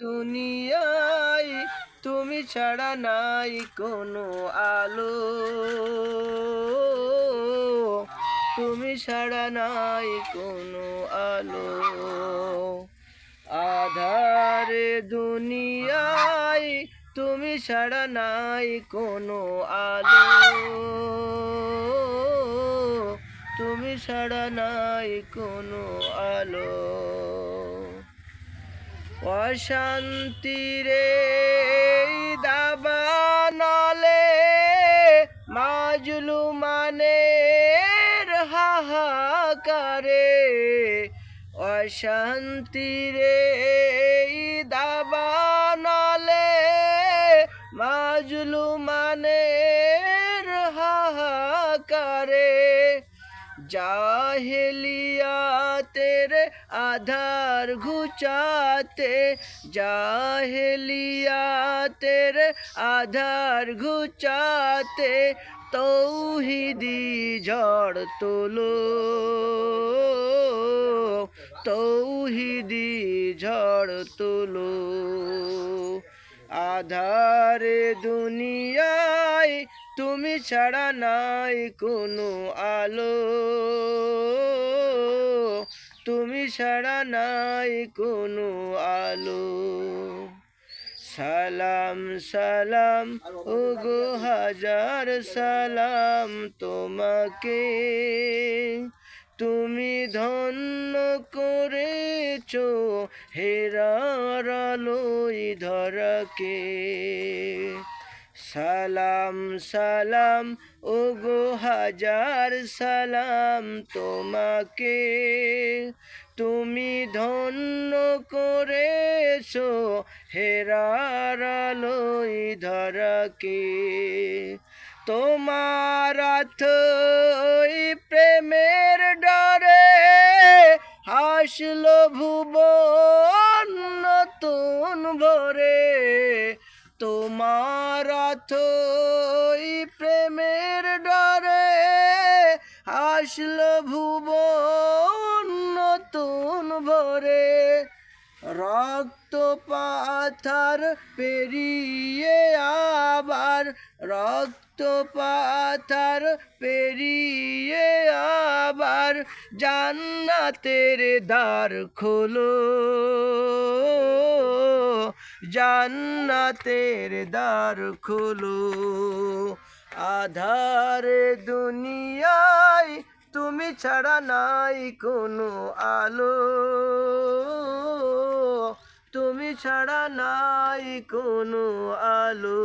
দুনিয়ায় তুমি ছাড়া নাই কোনো আলো। তুমি ছাড়া নাই কোনো আলো। আধারে দুনিয়ায় তুমি ছাড়া নাই কোনো আলো। তুমি ছাড়া নাই কোনো আলো। অশান্তিরে দাবানলে মাজলু মানের হাহাকারে অশান্তিরে দাবানলে মাজলু মানের হাহাকারে। জাহেলিয়াতের আধার ঘুচাতে জাহেলিয়াতের আধার ঘুচাতে তৌহিদি ঝড় তোলো। তৌহিদি ঝড় তোলো। আধারে দুনিয়ায় তুমি ছাড়া নাই কোনো আলো। তুমি ছাড়া নাই কোনো আলো। সালাম সালাম ও গো হাজার সালাম তোমাকে। তুমি ধন্য করেছ হেরার আলোই ধরাকে। সালাম সালাম ও গো হাজার সালাম তোমাকে। তুমি ধন্য করেছ হেরার আলোই ধরাকে। তোমার প্রেমের ডরে হাসলো ভুবন নতুন ভরে। তোমার আথই প্রেমের ডরে হাসলো ভুবন নতুন ভরে। রক্ত পাথার পেরিয়ে আবার রক্ত পাথার পেরিয়ে আবার জান্নাতের দ্বার খোলো। জান্নাতের দ্বার খোলো। আধার দুনিয়ায় তুমি ছাড়া নাই কোনো আলো। তুমি ছাড়া নাই কোনো আলো।